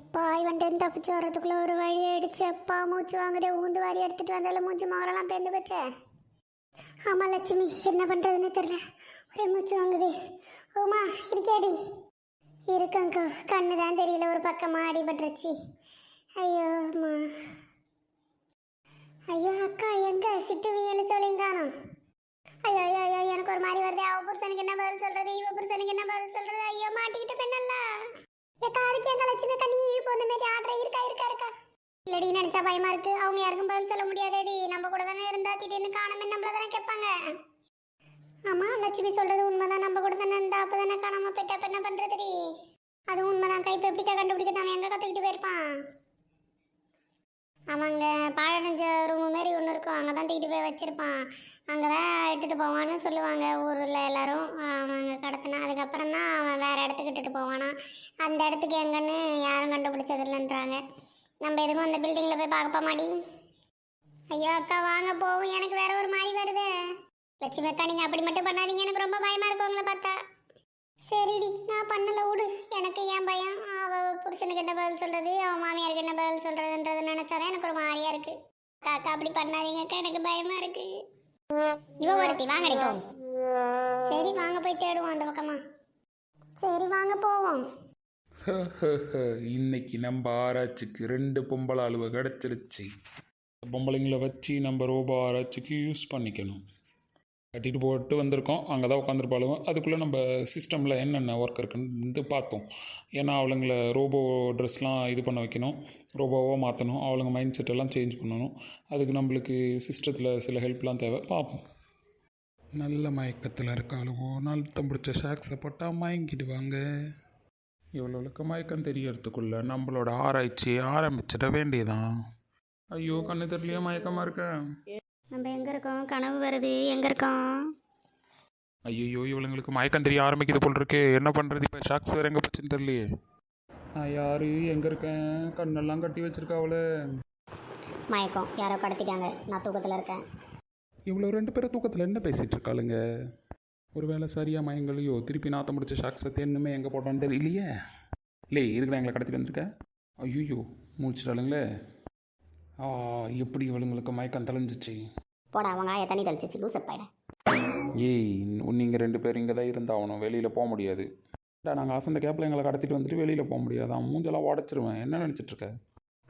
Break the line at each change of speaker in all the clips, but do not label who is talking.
எப்பா இவன்ட்டு தப்பிச்சு வர்றதுக்குள்ள ஒரு வழி ஆயிடுச்சு. எப்பா மூச்சு வாங்குதே ஊந்து வாரி எடுத்துட்டு வந்தாலும் மூச்சு மகரெல்லாம் பேர்ந்து வச்சே ஆமா லட்சுமி என்ன பண்றதுன்னு தெரியல. ஒரே மூச்சு வாங்குதே. ஓமா இருக்கேடி இருக்கங்கா கண்ணு தான் தெரியல ஒரு பக்கமா அடிபட்டுருச்சு. ஐயோ அம்மா. ஐயோ அக்கா எங்க? சிட்டு வியலு சொல்லிங்க ஐயோ ஐயோ ஐயோ எனக்கு ஒரு மாதிரி வருது. அவ புருஷனுக்கு என்ன பதில் சொல்றது? இவ புருஷனுக்கு என்ன பதில் சொல்றது? ஐயோ மாட்டிக்கிட்டு பெண்ணல்ல ஏக்கா அதுக்கு எங்க லட்சுமி அக்கா நீ இப்போ இந்த மாதிரி ஆடுற இருக்கா இருக்கா இருக்கா? இல்லடி நினைச்சா பயமா இருக்கு. அவங்க யாருக்கும் பதில் சொல்ல முடியாதடி. நம்ம கூட தானே இருந்தா திடீர்னு காணாம நம்மள தானே கேட்பாங்க. ஆமா லட்சுமி சொல்றது உண்மைதான். நம்ம கூட தானே இருந்தா அப்பதானே காணாம போயிட்டா என்ன பண்றதுடி? அது உண்மைதான். கை இப்ப எப்படிக்கா கண்டுபிடிக்க தான்? எங்க கத்துக்கிட்டு போயிருப்பான்? அவங்க பாழடைஞ்ச ரூம் மாரி ஒன்று இருக்கும். அங்கே தான் தூக்கிட்டு போய் வச்சிருப்பான். அங்கே தான் இட்டுட்டு போவான்னு சொல்லுவாங்க ஊரில் எல்லாரும். அவங்க கடத்தினா. அதுக்கப்புறம் தான் அவன் வேறு இடத்துக்கு இட்டுட்டு போவானா. அந்த இடத்துக்கு எங்கன்னு யாரும் கண்டுபிடிச்சதில்லைன்றாங்க நம்ம எதுக்கும் அந்த பில்டிங்கில் போய் பார்க்க மாடி? ஐயோ அக்கா வாங்க போகும் எனக்கு வேற ஒரு மாதிரி வருது. லட்சுமி அக்கா நீங்கள் அப்படி மட்டும் பண்ணாதீங்க. எனக்கு ரொம்ப பயமாக இருக்கும் உங்களை பார்த்தா. சரிடி நான் பண்ணலை விடு. எனக்கு ஏன் பயம்? அவள் புருஷனுக்கு என்ன பதில் சொல்கிறது அவன் மாமியாருக்கு என்ன பதில் சொல்றதுன்றது நினச்சாலே எனக்கு ஒரு மாதிரியாக இருக்குது அக்கா அக்கா அப்படி பண்ணாதீங்க அக்கா. எனக்கு பயமாக இருக்குது இவ ஒருத்தி வாங்கடி போவோம். சரி வாங்க போய் தேடுவோம் அந்த பக்கமா. சரி வாங்க போவோம்.
இன்னைக்கு நம்ம ஆராய்ச்சிக்கு ரெண்டு பொம்பளை அழுவை கிடச்சிருச்சு. பொம்பளைங்களை வச்சு நம்ம ரோபோ ஆராய்ச்சிக்கு யூஸ் பண்ணிக்கணும். கட்டிட்டு போட்டு வந்திருக்கோம். அங்கே தான் உட்காந்துருப்பாளுங்க அதுக்குள்ளே நம்ம சிஸ்டமில் என்னென்ன ஒர்க் இருக்குன்னு பார்த்தோம் ஏன்னா அவளுங்கள ரோபோ ட்ரெஸ்லாம் இது பண்ண வைக்கணும். ரோபோவாக மாற்றணும் அவளுங்க மைண்ட் செட் எல்லாம் சேஞ்ச் பண்ணணும். அதுக்கு நம்மளுக்கு சிஸ்டத்தில் சில ஹெல்ப்லாம் தேவை. பார்ப்போம். நல்ல மயக்கத்தில் இருக்காளுவோ நாள்த்தம் பிடிச்ச ஷாக்ஸை போட்டால் மயங்கிடுவாங்க. இவ்வளோவுக்கு மயக்கம் தெரியறதுக்குள்ள நம்மளோட ஆராய்ச்சி ஆரம்பிச்சிட வேண்டியதான் ஐயோ கண்ணு தெரியலையே மயக்கமாக இருக்கேன்
நம்ம எங்க இருக்கோம்? கனவு வருது. எங்க இருக்கோம்?
ஐயோ இவளுங்களுக்கு மயக்கம் தெரிய ஆரம்பிக்குது போல் இருக்கு என்ன பண்ணுறது இப்போ ஷாக்ஸ் வேறு எங்கே போச்சுன்னு தெரியலையே. நான் யாரு? எங்கே இருக்கேன்? கண்ணெல்லாம் கட்டி வச்சிருக்கா அவளை.
மயக்கம். யாரோ கடத்திட்டாங்க. நான் தூக்கத்தில் இருக்கேன்.
இவ்வளோ ரெண்டு பேரும் தூக்கத்தில் என்ன பேசிகிட்டு இருக்காளுங்க? ஒருவேளை சரியாக மயங்களையோ திருப்பி நாற்றம் முடிச்ச ஷாக்ஸை தேன்னுமே எங்கே போட்டோன்னு தெரியலையே. இல்லை இதுக்கு எங்களை கடத்திட்டு வந்திருக்கேன் ஐயோ முடிச்சிட்டாளுங்களே எப்படி இவளுங்களுக்கு மயக்கம் தெளிஞ்சிச்சு?
போடா அவங்க ஆயா தண்ணி தெளிச்சிச்சு லூசப் பாயிட
ஏய் நீங்கள் ரெண்டு பேர் இங்கே தான் இருந்தாகணும் வெளியில் போக முடியாது. நாங்கள் அசந்த கேப்பில் எங்களை கடத்திட்டு வந்துட்டு வெளியில் போக முடியாது? அவன் மூஞ்செல்லாம் உடச்சிருவேன். என்ன நினச்சிட்டு இருக்க?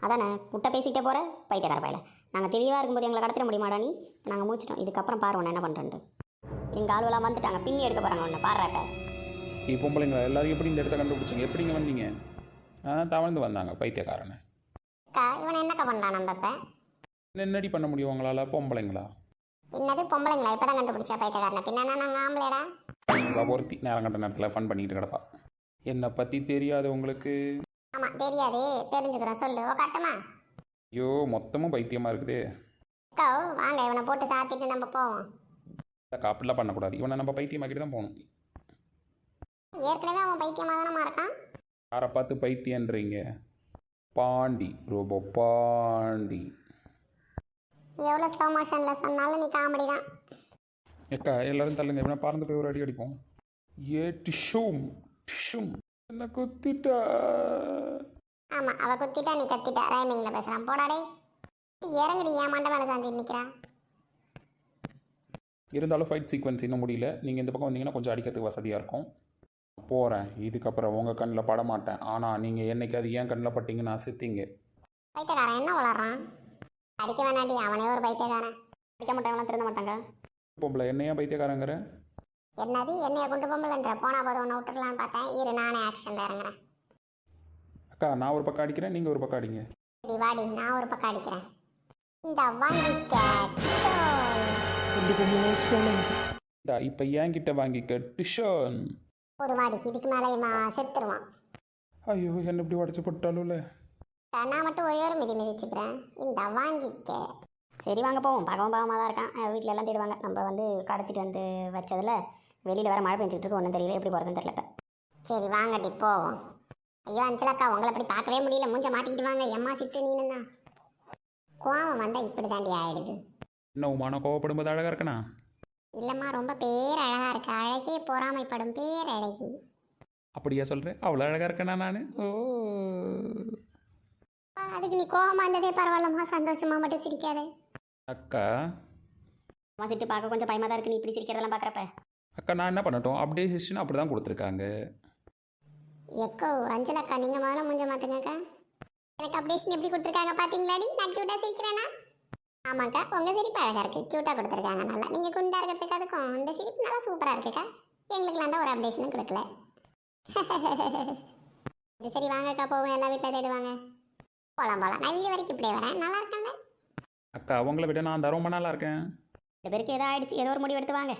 அதானே முட்டை பேசிக்கிட்டே போகிற பைத்தியக்கார பையில. நாங்கள் தெளிவாக இருக்கும்போது எங்களை கடத்திட முடியுமாடா நீ? நாங்கள் மூச்சிட்டோம் இதுக்கப்புறம் பாரு உன்னை என்ன பண்ணுறேன்ட்டு எங்கள் ஆளுவெல்லாம் வந்துட்டாங்க. பின்னி எடுக்க போகிறாங்க உன்னை. பாடுறாக்க
நீ பொம்பளைங்களா எல்லாரும் எப்படி இந்த இடத்த கண்டுபிடிச்சிங்க? எப்படி இங்கே வந்தீங்க? ஆ தவழ்ந்து வந்தாங்க பைத்தியக்காரனை.
அக்கா இவனை என்னக்கா பண்ணலாம் நம்ம இப்போ?
என்னடி பண்ண முடியும் உங்களால்? பொம்பளைங்களா?
பின்னது பொம்பளைங்களா? இப்போ தான் கண்டுபிடிச்சா பைத்தியக்காரனை. பின்னா நாங்கள் ஆம்பளைடா
ஒருத்தி நேரம் கட்ட நேரத்தில் ஃபன் பண்ணிட்டு கிடப்பா. என்னை பற்றி தெரியாது உங்களுக்கு?
ஆமாம் தெரியாது. தெரிஞ்சுக்கிறோம் சொல்லு. ஓ கட்டமா?
ஐயோ மொத்தமும் பைத்தியமாக இருக்குது.
அக்கா வாங்க இவனை போட்டு சாத்திட்டு நம்ம போவோம்.
அக்கா அப்படிலாம் பண்ணக்கூடாது. இவனை நம்ம பைத்தியமாக்கிட்டு தான் போகணும்.
ஏற்கனவே அவன் பைத்தியமாக தானே இருக்கான்?
யாரை பார்த்து பைத்தியன்றீங்க பாண்டி ரோபோ பாண்டி.
எவ்வளோ ஸ்லோ மோஷனில் சொன்னாலும் நீ காமெடி தான்.
ஏக்கா எல்லாரும் தள்ளுங்க இவனை பறந்து போய் ஒரு அடி அடிப்போம். ஏ டிஷும் டிஷும் என்ன குத்திட்டா.
ஆமாம் அவ குத்திட்டா நீ கத்திட்டா. ரைமிங்கில் பேசுகிறான் போடாடே இறங்குடி ஏன் மண்டை மேலே சாஞ்சி நிற்கிறா
இருந்தாலும் ஃபைட் சீக்வன்ஸ் இன்னும் முடியல. நீங்கள் இந்த பக்கம் வந்தீங்கன்னா கொஞ்சம் அடிக்கிறதுக்கு வசதியாக இருக்கும். போகிறேன் இதுக்கப்புறம் உங்கள் கண்ணில் பட மாட்டேன் ஆனால் நீங்கள் என்னைக்காவது ஏன் கண்ணில் பட்டீங்கன்னா செத்தீங்க.
பைத்தியக்காரன் என்ன வளர்றான்? அடிக்க வேணாண்டி அவனே ஒரு பைத்தியக்காரன். அடிக்க மாட்டாங்களாம் திருந்த மாட்டாங்க.
பொம்பளை என்னையா பைத்தியக்காரங்கிற?
என்னது? என்னைய கொண்டு பொம்பளைன்ற? போனா போதும் உன்னை விட்டுடலான்னு பார்த்தேன். இரு நானே ஆக்ஷனில் இறங்குறேன்.
அக்கா நான் ஒரு பக்கம் அடிக்கிறேன் நீங்கள் ஒரு பக்கம் அடிங்க.
டி வாடி நான் ஒரு பக்கம் அடிக்கிறேன். இந்த வாங்கிக்க
இந்தா இப்போ என்கிட்ட வாங்கிக்க. டிஷன்
ஒரு வாடி இதுக்கு மேலே இவன் செத்துருவான்.
ஐயோ என்ன இப்படி உடச்சி போட்டாலும்ல
நான் மட்டும் ஒரே ஒரு மிதி மிதிச்சுக்கிறேன். இந்த வாங்கிக்க. சரி வாங்க போவோம். பகவன் பாவமாக தான் இருக்கான். வீட்ல எல்லாம் தேடுவாங்க. நம்ம வந்து கடத்திட்டு வந்து வச்சதில் வெளியில் வர மழை பெஞ்சிட்டு இருக்கு. ஒன்றும் தெரியல. எப்படி போகிறதுன்னு தெரியல சரி வாங்கடி போவோம். ஐயோ அஞ்சலாக்கா உங்களை அப்படி பார்க்கவே முடியல. மூஞ்ச மாட்டிக்கிட்டு வாங்க. எம்மா சிட்டு நீனுன்னா. கோவம் வந்தால் இப்படி தாண்டி ஆயிடுது.
என்ன உமான கோவப்படும்போது அழகாக இருக்கணா
இல்லைம்மா ரொம்ப பேர் அழகா இருக்கு. அழகே பொறாமைப்படும் பேர் அழகி
அப்படியா சொல்கிறேன் அவ்வளோ அழகாக இருக்கேனா நான்? ஓ.
அதுக்கு நீ கோவமா இருந்ததே பரவாயில்லம்மா. சந்தோஷமா மட்டும் சிரிக்காதே.
அக்கா.
அம்மா சிட்டு பார்க்க கொஞ்சம் பயமா தான் இருக்கு. நீ இப்படி சிரிக்கிறதெல்லாம் பார்க்குறப்ப.
அக்கா நான் என்ன பண்ணட்டும்? அப்டேஷன் அப்படி தான் கொடுத்துருக்காங்க.
எக்கோ அஞ்சலக்கா நீங்க முதல்ல முஞ்ச மாத்துங்கக்கா எனக்கு அப்டேஷன் எப்படி கொடுத்துருக்காங்க பாத்தீங்களாடி? நான் கியூட்டா சிரிக்கிறேனா? ஆமாக்கா உங்க சிரிப்பு அழகா இருக்கு. கியூட்டா கொடுத்துருக்காங்க நல்லா. நீங்க குண்டா இருக்கிறதுக்கு அதுக்கும் இந்த சிரிப்பு நல்லா சூப்பரா இருக்குக்கா. எங்களுக்குலாம் தான் ஒரு அப்டேஷனும் கொடுக்கல. இது சரி வாங்கக்கா போவோம். எல்லா வீட்டில் தேடுவாங்க. போலாம் போலாம். நான் வீடு வரைக்கும் இப்படியே வரேன். நல்லா இருக்காங்க?
அக்கா உங்களை விட நான் ரொம்ப நல்லா இருக்கேன்.
ரெண்டு பேருக்கு ஏதோ ஆயிடுச்சு. ஏதோ ஒரு முடிவு எடுத்து வாங்க.